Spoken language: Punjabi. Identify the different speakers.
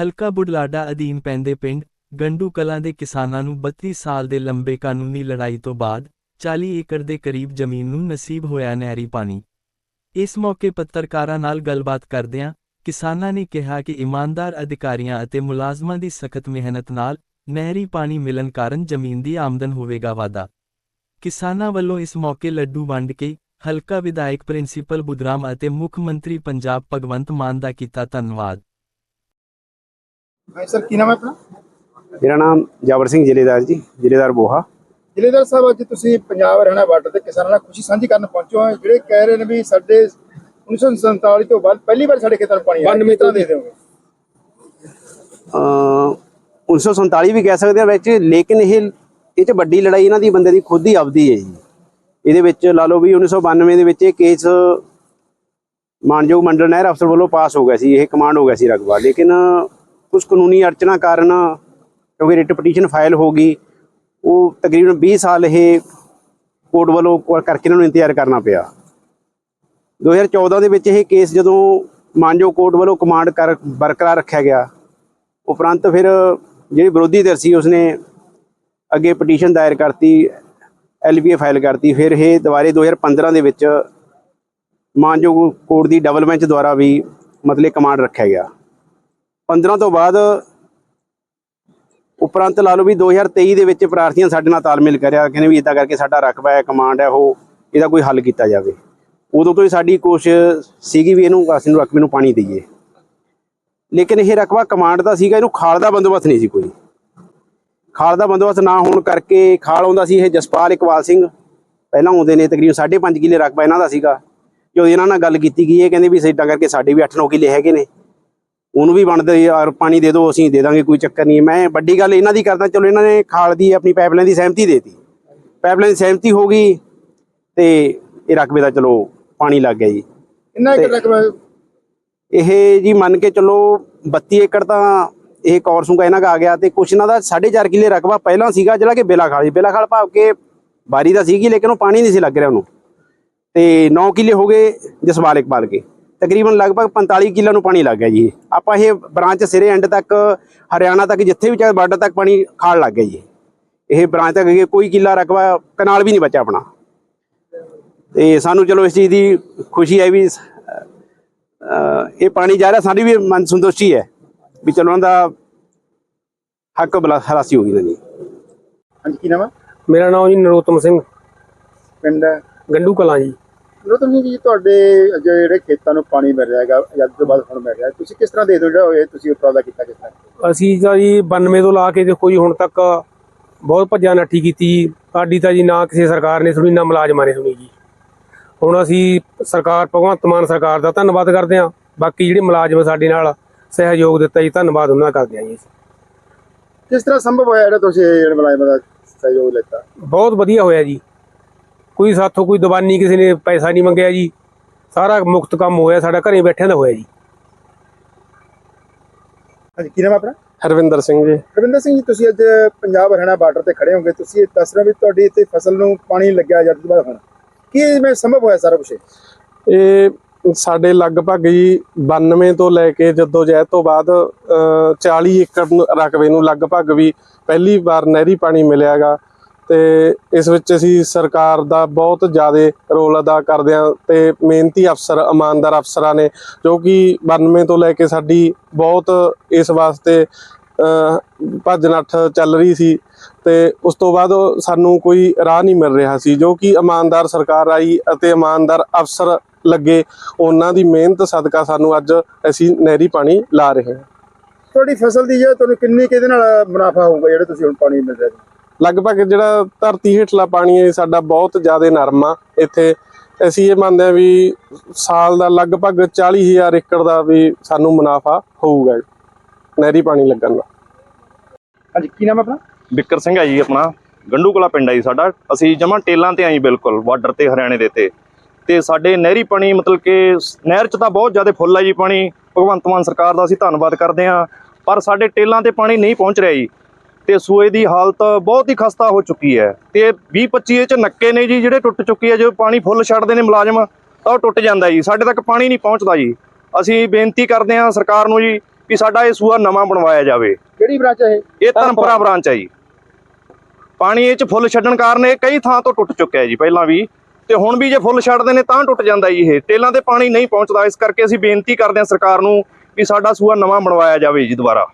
Speaker 1: ਹਲਕਾ ਬੁਢਲਾਡਾ ਅਧੀਨ ਪੈਂਦੇ ਪਿੰਡ ਗੰਡੂ ਕਲਾਂ ਦੇ ਕਿਸਾਨਾਂ ਨੂੰ 32 ਸਾਲ ਦੇ ਲੰਬੇ ਕਾਨੂੰਨੀ ਲੜਾਈ ਤੋਂ ਬਾਅਦ 40 ਏਕੜ ਦੇ ਕਰੀਬ ਜ਼ਮੀਨ ਨੂੰ ਨਸੀਬ ਹੋਇਆ ਨਹਿਰੀ ਪਾਣੀ। ਇਸ ਮੌਕੇ ਪੱਤਰਕਾਰਾਂ ਨਾਲ ਗੱਲਬਾਤ ਕਰਦਿਆਂ ਕਿਸਾਨਾਂ ਨੇ ਕਿਹਾ ਕਿ ਇਮਾਨਦਾਰ ਅਧਿਕਾਰੀਆਂ ਅਤੇ ਮੁਲਾਜ਼ਮਾਂ ਦੀ ਸਖਤ ਮਿਹਨਤ ਨਾਲ ਨਹਿਰੀ ਪਾਣੀ ਮਿਲਣ ਕਾਰਨ ਜ਼ਮੀਨ ਦੀ ਆਮਦਨ ਹੋਵੇਗਾ ਵਾਧਾ। ਕਿਸਾਨਾਂ ਵੱਲੋਂ ਇਸ ਮੌਕੇ ਲੱਡੂ ਵੰਡ ਕੇ ਹਲਕਾ ਵਿਧਾਇਕ ਪ੍ਰਿੰਸੀਪਲ ਬੁਦਰਾਮ ਅਤੇ ਮੁੱਖ ਮੰਤਰੀ ਪੰਜਾਬ ਭਗਵੰਤ ਮਾਨ ਦਾ ਕੀਤਾ ਧੰਨਵਾਦ।
Speaker 2: ਸਰ ਕੀ ਨਾਮ ਹੈ ਆਪਣਾ?
Speaker 3: ਮੇਰਾ ਨਾਮ ਜਾਵਰ ਸਿੰਘ ਜ਼ਿਲ੍ਹੇਦਾਰ ਜੀ ਜ਼ਿਲ੍ਹੇਦਾਰ ਬੋਹਾ।
Speaker 2: ਜ਼ਿਲ੍ਹੇਦਾਰ ਸਾਹਿਬ ਅੱਜ ਤੁਸੀਂ ਪੰਜਾਬ ਹਰਿਆਣਾ ਬਾਰਡਰ ਤੇ ਕਿਸਾਨਾਂ ਨਾਲ ਖੁਸ਼ੀ ਸਾਂਝੀ ਕਰਨ ਪਹੁੰਚੇ ਹੋ। ਜਿਹੜੇ ਕਹਿ ਰਹੇ ਨੇ ਵੀ ਸਾਡੇ 1947 ਤੋਂ ਬਾਅਦ ਪਹਿਲੀ ਵਾਰ ਸਾਡੇ ਖੇਤਾਂ ਨੂੰ ਪਾਣੀ ਆਇਆ ਕਿਸ ਤਰ੍ਹਾਂ ਦੇ ਦਿਓਗੇ
Speaker 3: ਅ 1947 ਵੀ ਕਹਿ ਸਕਦੇ ਆ ਵਿੱਚ ਲੇਕਿਨ ਇਹ ਇਹ ਚ ਵੱਡੀ ਲੜਾਈ ਇਹਨਾਂ ਦੀ ਬੰਦੇ ਦੀ ਖੁਦ ਹੀ ਆਪਦੀ ਹੈ ਜੀ। ਇਹਦੇ ਵਿੱਚ ਲਾ ਲਓ ਵੀ 1992 ਦੇ ਵਿੱਚ ਇਹ ਕੇਸ ਮਾਨਯੋਗ ਮੰਡਲ ਨਹਿਰ ਅਫਸਰ ਵੱਲੋਂ ਪਾਸ ਹੋ ਗਿਆ ਸੀ ਇਹ ਕਮਾਂਡ ਹੋ ਗਿਆ ਸੀ ਰਕਬਾ ਲੇਕਿਨ ਕੁਝ ਕਾਨੂੰਨੀ ਅੜਚਣਾ ਕਾਰਨ ਕਿਉਂਕਿ ਰਿਟ ਪਟੀਸ਼ਨ ਫਾਈਲ ਹੋ ਗਈ, ਉਹ ਤਕਰੀਬਨ 20 ਸਾਲ ਇਹ ਕੋਰਟ ਵੱਲੋਂ ਕਰਕੇ ਇਹਨਾਂ ਨੂੰ ਇੰਤਜ਼ਾਰ ਕਰਨਾ ਪਿਆ। 2014 ਦੇ ਵਿੱਚ ਇਹ ਕੇਸ ਜਦੋਂ ਮਾਨਯੋਗ ਕੋਰਟ ਵੱਲੋਂ ਕਮਾਂਡ ਕਰ, ਬਰਕਰਾਰ ਰੱਖਿਆ ਗਿਆ, ਉਪਰੰਤ ਫਿਰ ਜਿਹੜੀ ਵਿਰੋਧੀ ਧਿਰ ਸੀ ਉਸਨੇ ਅੱਗੇ ਪਟੀਸ਼ਨ ਦਾਇਰ ਕਰਤੀ ਐਲਬੀਏ ਫਾਈਲ ਕਰਤੀ, ਫਿਰ ਇਹ ਦੁਬਾਰੇ 2015 ਦੇ ਵਿੱਚ ਮਾਨਯੋਗ ਕੋਰਟ ਦੀ ਡਬਲ ਬੈਂਚ ਦੁਆਰਾ ਵੀ ਮਤਲਬ ਕਮਾਂਡ ਰੱਖਿਆ ਗਿਆ। 15 ਤੋਂ ਬਾਅਦ ਉਪਰੰਤ ਲਾ ਲਓ ਵੀ 2023 ਦੇ ਵਿੱਚ ਪ੍ਰਾਰਥੀਆਂ ਸਾਡੇ ਨਾਲ ਤਾਲਮੇਲ ਕਰਿਆ, ਕਹਿੰਦੇ ਵੀ ਇਦਾਂ ਕਰਕੇ ਸਾਡਾ ਰਕਬਾ ਹੈ ਕਮਾਂਡ ਹੈ ਉਹ, ਇਹਦਾ ਕੋਈ ਹੱਲ ਕੀਤਾ ਜਾਵੇ। ਉਦੋਂ ਤੋਂ ਹੀ ਸਾਡੀ ਕੋਸ਼ਿਸ਼ ਸੀਗੀ ਵੀ ਇਹਨੂੰ, ਅਸੀਂ ਨੂੰ ਰਕਬੇ ਨੂੰ ਪਾਣੀ ਦਈਏ। ਲੇਕਿਨ ਇਹ ਰਕਬਾ ਕਮਾਂਡ ਦਾ ਸੀਗਾ, ਇਹਨੂੰ ਖਾਲ ਦਾ ਬੰਦੋਬਸਤ ਨਹੀਂ ਸੀ ਕੋਈ। ਖਾਲ ਦਾ ਬੰਦੋਬਸਤ ਨਾ ਹੋਣ ਕਰਕੇ ਖਾਲ ਆਉਂਦਾ ਸੀ, ਇਹ ਜਸਪਾਲ ਇਕਬਾਲ ਸਿੰਘ। ਪਹਿਲਾਂ ਆਉਂਦੇ ਨੇ, ਤਕਰੀਬਨ 5.5 ਕਿੱਲੇ ਰਕਬਾ ਇਹਨਾਂ ਦਾ ਸੀਗਾ। ਜੋ ਇਹਨਾਂ ਨਾਲ ਗੱਲ ਕੀਤੀ ਗਈ, ਇਹ ਕਹਿੰਦੇ ਵੀ ਸਿੱਧਾ ਕਰਕੇ ਸਾਡੇ ਵੀ 8-9 ਕਿੱਲੇ ਹੈਗੇ ਨੇ। ਉਹਨੂੰ ਵੀ ਬਣਦੇ ਯਾਰ ਪਾਣੀ ਦੇ ਦਿਓ ਅਸੀਂ ਦੇ ਦਾਂਗੇ ਕੋਈ ਚੱਕਰ ਨਹੀਂ। ਮੈਂ ਵੱਡੀ ਗੱਲ ਇਹਨਾਂ ਦੀ ਕਰਦਾ ਚਲੋ ਇਹਨਾਂ ਨੇ ਖਾਲ ਦੀ ਆਪਣੀ ਪਾਈਪਲਾਈਨ ਦੀ ਸਹਿਮਤੀ ਦੇਤੀ। ਪਾਈਪਲਾਈਨ ਸਹਿਮਤੀ ਹੋ ਗਈ ਤੇ ਇਹ ਰਕਬੇ ਦਾ ਚਲੋ ਪਾਣੀ ਲੱਗ ਗਿਆ ਜੀ।
Speaker 2: ਕਿੰਨਾ ਇੱਕ ਰਕਬਾ?
Speaker 3: ਇਹ ਜੀ ਮੰਨ ਕੇ ਚੱਲੋ 32 ਏਕੜ ਤਾਂ ਇਹ ਕੌਰਸੂਗਾ ਇਹਨਾਂ ਦਾ ਆ ਗਿਆ ਤੇ ਕੁਛ ਇਹਨਾਂ ਦਾ 4.5 ਕਿੱਲੇ ਰਕਬਾ ਪਹਿਲਾਂ ਸੀਗਾ ਜਿਹੜਾ ਕਿ ਬੇਲਾਖਾਲ ਸੀ। ਬੇਲਾਖਾਲ ਭਾਵ ਕੇ ਬਾਰੀ ਦਾ ਸੀਗੀ ਲੇਕਿਨ ਉਹ ਪਾਣੀ ਨਹੀਂ ਸੀ ਲੱਗ ਰਿਹਾ ਉਹਨੂੰ। ਤੇ 9 ਕਿੱਲੇ ਹੋ ਗਏ ਜਸਵਾਲ ਇਕਬਾਲ ਕੇ। ਤਕਰੀਬਨ ਲਗਭਗ 45 ਕਿੱਲਿਆਂ ਨੂੰ ਪਾਣੀ ਲੱਗ ਗਿਆ ਜੀ ਆਪਾਂ ਇਹ ਬ੍ਰਾਂਚ ਸਿਰੇ ਐਂਡ ਤੱਕ ਹਰਿਆਣਾ ਤੱਕ ਜਿੱਥੇ ਵੀ ਚਾਹੇ ਬਾਰਡਰ ਤੱਕ ਪਾਣੀ ਖਾਲ ਲੱਗ ਗਿਆ ਜੀ। ਇਹ ਬ੍ਰਾਂਚ ਤੱਕ ਕੋਈ ਕਿੱਲਾ ਰਕਬਾ ਕਨਾਲ ਵੀ ਨਹੀਂ ਬਚਿਆ ਆਪਣਾ। ਤੇ ਸਾਨੂੰ ਚਲੋ ਇਸ ਚੀਜ਼ ਦੀ ਖੁਸ਼ੀ ਹੈ ਵੀ ਇਹ ਪਾਣੀ ਜਾ ਰਿਹਾ ਸਾਡੀ ਵੀ ਮਨ ਸੰਤੁਸ਼ਟੀ ਹੈ ਵੀ ਚਲੋ ਉਹਨਾਂ ਦਾ ਹੱਕ ਬਲਾ ਹਰਾਸੀ ਹੋ ਗਈ ਨਾ ਜੀ
Speaker 2: ਹਾਂਜੀ ਕੀ ਨਾਮ
Speaker 4: ਮੇਰਾ ਨਾਮ ਜੀ ਨਰੋਤਮ ਸਿੰਘ।
Speaker 2: ਪਿੰਡ
Speaker 4: ਗੰਡੂ ਕਲਾਂ ਜੀ।
Speaker 2: ਰੋਤਨ ਜੀ ਤੁਹਾਡੇ ਜਿਹੜੇ ਖੇਤਾਂ ਨੂੰ ਪਾਣੀ ਮਿਲ ਰਿਹਾ ਹੈਗਾ ਆਜ਼ਾਦੀ ਤੋਂ ਬਾਅਦ ਹੁਣ ਮਿਲ ਰਿਹਾ ਤੁਸੀਂ ਕਿਸ ਤਰ੍ਹਾਂ ਦੇ ਦਿਓ ਜਿਹੜਾ ਹੋਏ ਤੁਸੀਂ ਉਪਰਾਲਾ ਕੀਤਾ ਕਿਸ ਤਰ੍ਹਾਂ?
Speaker 4: ਅਸੀਂ ਤਾਂ ਜੀ 92 ਤੋਂ ਲਾ ਕੇ ਦੇਖੋ ਜੀ ਹੁਣ ਤੱਕ ਬਹੁਤ ਭੱਜਾ ਨੱਠੀ ਕੀਤੀ ਜੀ। ਸਾਡੀ ਤਾਂ ਜੀ ਨਾ ਕਿਸੇ ਸਰਕਾਰ ਨੇ ਸੁਣੀ ਨਾ ਮੁਲਾਜ਼ਮਾਂ ਨੇ ਸੁਣੀ ਜੀ। ਹੁਣ ਅਸੀਂ ਸਰਕਾਰ ਭਗਵੰਤ ਮਾਨ ਸਰਕਾਰ ਦਾ ਧੰਨਵਾਦ ਕਰਦੇ ਹਾਂ। ਬਾਕੀ ਜਿਹੜੇ ਮੁਲਾਜ਼ਮ ਸਾਡੇ ਨਾਲ ਸਹਿਯੋਗ ਦਿੱਤਾ ਜੀ ਧੰਨਵਾਦ ਉਹਨਾਂ ਦਾ ਕਰਦੇ ਹਾਂ ਜੀ
Speaker 2: ਕਿਸ ਤਰ੍ਹਾਂ ਸੰਭਵ ਹੋਇਆ ਜਿਹੜਾ ਤੁਸੀਂ ਮੁਲਾਜ਼ਮਾਂ ਦਾ ਸਹਿਯੋਗ ਲਿੱਤਾ?
Speaker 4: ਬਹੁਤ ਵਧੀਆ ਹੋਇਆ ਜੀ। ਕੋਈ ਸਾਥੋਂ ਕੋਈ ਦਵਾਨੀ ਕਿਸੇ ਨੇ ਪੈਸਾ ਨਹੀਂ ਮੰਗਿਆ ਜੀ। ਸਾਰਾ ਮੁਫਤ ਕੰਮ ਹੋਇਆ ਸਾਡਾ ਘਰੇ ਬੈਠਿਆਂ ਦਾ ਹੋਇਆ ਜੀ।
Speaker 2: ਹਾਂਜੀ ਕੀ ਨਾਮ ਆਪਣਾ?
Speaker 4: ਹਰਵਿੰਦਰ ਸਿੰਘ ਜੀ।
Speaker 2: ਰਵਿੰਦਰ ਸਿੰਘ ਜੀ ਤੁਸੀਂ ਅੱਜ ਪੰਜਾਬ ਹਰਿਆਣਾ ਬਾਰਡਰ ਤੇ ਖੜੇ ਹੋਗੇ। ਤੁਸੀਂ ਇਹ ਦੱਸ ਰਹੇ ਹੋ ਵੀ ਤੁਹਾਡੀ ਇੱਥੇ ਫਸਲ ਨੂੰ ਪਾਣੀ ਲੱਗਿਆ ਆਜ਼ਾਦੀ ਤੋਂ ਬਾਅਦ ਹੁਣ। ਕੀ ਇਹ ਸੰਭਵ ਹੋਇਆ ਸਾਰਾ ਕੁਝ
Speaker 5: ਇਹ? ਸਾਡੇ ਲਗਭਗ ਜੀ 92 ਤੋਂ ਲੈ ਕੇ ਜਦੋਂ ਜਹਿਦ ਤੋਂ ਬਾਅਦ ਅ, 40 ਏਕੜ ਰਕਬੇ ਨੂੰ ਲਗਭਗ ਵੀ ਪਹਿਲੀ ਵਾਰ ਨਹਿਰੀ ਪਾਣੀ ਮਿਲਿਆਗਾ ਤੇ ਇਸ ਵਿੱਚ ਅਸੀਂ ਸਰਕਾਰ ਦਾ ਬਹੁਤ ਜ਼ਿਆਦਾ ਰੋਲ ਅਦਾ ਕਰਦੇ ਹਾਂ ਤੇ ਮਿਹਨਤੀ ਅਫਸਰ ਇਮਾਨਦਾਰ ਅਫਸਰਾਂ ਨੇ ਜੋ ਕਿ 92 ਤੋਂ ਲੈ ਕੇ ਸਾਡੀ ਬਹੁਤ ਇਸ ਵਾਸਤੇ ਅ, ਭੱਜ ਨੱਠ ਚੱਲ ਰਹੀ ਸੀ ਤੇ ਉਸ ਤੋਂ ਬਾਅਦ ਸਾਨੂੰ ਕੋਈ ਰਾਹ ਨਹੀਂ ਮਿਲ ਰਿਹਾ ਸੀ ਜੋ ਕਿ ਇਮਾਨਦਾਰ ਸਰਕਾਰ ਆਈ ਅਤੇ ਇਮਾਨਦਾਰ ਅਫਸਰ ਲੱਗੇ ਉਹਨਾਂ ਦੀ ਮਿਹਨਤ ਸਦਕਾ ਸਾਨੂੰ ਅੱਜ ਅਸੀਂ ਨਹਿਰੀ ਪਾਣੀ ਲਾ ਰਹੇ ਹਾਂ।
Speaker 2: ਤੁਹਾਡੀ ਫਸਲ ਦੀ ਜੇ ਤੁਹਾਨੂੰ ਕਿੰਨੀ ਕਿਹਦੇ ਨਾਲ ਮੁਨਾਫਾ ਹੋਊਗਾ ਜਿਹੜੇ ਤੁਸੀਂ ਹੁਣ ਪਾਣੀ ਮਿਲ ਰਿਹਾ
Speaker 5: ਲਗਭਗ ਜਿਹੜਾ ਧਰਤੀ ਹੇਠਲਾ ਪਾਣੀ ਹੈ ਸਾਡਾ ਬਹੁਤ ਜ਼ਿਆਦਾ ਨਰਮ ਆ। ਇੱਥੇ ਅਸੀਂ ਇਹ ਮੰਨਦੇ ਹਾਂ ਵੀ ਸਾਲ ਦਾ ਲਗਭਗ 40000 ਏਕੜ ਦਾ ਵੀ ਸਾਨੂੰ ਮੁਨਾਫਾ ਹੋਊਗਾ ਨਹਿਰੀ ਪਾਣੀ ਲੱਗਣ ਦਾ।
Speaker 2: ਹਾਂਜੀ ਕੀ ਨਾਮ ਆਪਣਾ?
Speaker 6: ਬਿੱਕਰ ਸਿੰਘ ਹੈ ਜੀ ਆਪਣਾ। ਗੰਡੂ ਕਲਾ ਪਿੰਡ ਹੈ ਜੀ ਸਾਡਾ। ਅਸੀਂ ਜਮਾਂ ਟੇਲਾਂ ਤੇ ਆਈ ਬਿਲਕੁਲ ਬਾਰਡਰ ਤੇ ਹਰਿਆਣੇ ਦੇ ਤੇ। ਤੇ ਸਾਡੇ ਨਹਿਰੀ ਪਾਣੀ ਮਤਲਬ ਕਿ ਨਹਿਰ 'ਚ ਤਾਂ ਬਹੁਤ ਜ਼ਿਆਦਾ ਫੁੱਲ ਹੈ ਜੀ ਪਾਣੀ। ਭਗਵੰਤ ਮਾਨ ਸਰਕਾਰ ਦਾ ਅਸੀਂ ਧੰਨਵਾਦ ਕਰਦੇ ਹਾਂ। ਪਰ ਸਾਡੇ ਟੇਲਾਂ ਤੇ ਪਾਣੀ ਨਹੀਂ ਪਹੁੰਚ ਰਿਹਾ ਜੀ। ਤੇ ਸੂਏ ਦੀ ਹਾਲਤ ਬਹੁਤ ਹੀ ਖਸਤਾ ਹੋ ਚੁੱਕੀ ਹੈ। ਤੇ 20 25 ਇਹ 'ਚ ਨੱਕੇ ਨੇ ਜੀ ਜਿਹੜੇ ਟੁੱਟ ਚੁੱਕੇ ਆ ਜਦੋਂ ਪਾਣੀ ਫੁੱਲ ਛੱਡਦੇ ਨੇ ਮੁਲਾਜ਼ਮ ਤਾਂ ਉਹ ਟੁੱਟ ਜਾਂਦਾ ਜੀ। ਸਾਡੇ ਤੱਕ ਪਾਣੀ ਨਹੀਂ ਪਹੁੰਚਦਾ ਜੀ। ਅਸੀਂ ਬੇਨਤੀ ਕਰਦੇ ਹਾਂ ਸਰਕਾਰ ਨੂੰ ਜੀ ਵੀ ਸਾਡਾ ਇਹ ਸੂਆ ਨਵਾਂ ਬਣਵਾਇਆ ਜਾਵੇ।
Speaker 2: ਕਿਹੜੀ ਬ੍ਰਾਂਚ ਹੈ
Speaker 6: ਇਹ? ਧਰਮਪੁਰਾ ਬ੍ਰਾਂਚ ਹੈ ਜੀ। ਪਾਣੀ ਇਹ ਚ ਫੁੱਲ ਛੱਡਣ ਕਾਰਨ ਇਹ ਕਈ ਥਾਂ ਤੋਂ ਟੁੱਟ ਚੁੱਕਿਆ ਹੈ ਜੀ ਪਹਿਲਾਂ ਵੀ। ਤੇ ਹੁਣ ਵੀ ਜੇ ਫੁੱਲ ਛੱਡਦੇ ਨੇ ਤਾਂ ਟੁੱਟ ਜਾਂਦਾ ਜੀ ਇਹ। ਟੇਲਾਂ ਤੇ ਪਾਣੀ ਨਹੀਂ ਪਹੁੰਚਦਾ। ਇਸ ਕਰਕੇ ਅਸੀਂ ਬੇਨਤੀ ਕਰਦੇ ਹਾਂ ਸਰਕਾਰ ਨੂੰ ਵੀ ਸਾਡਾ ਸੂਆ ਨਵਾਂ ਬਣਵਾਇਆ ਜਾਵੇ ਜੀ ਦੁਬਾਰਾ।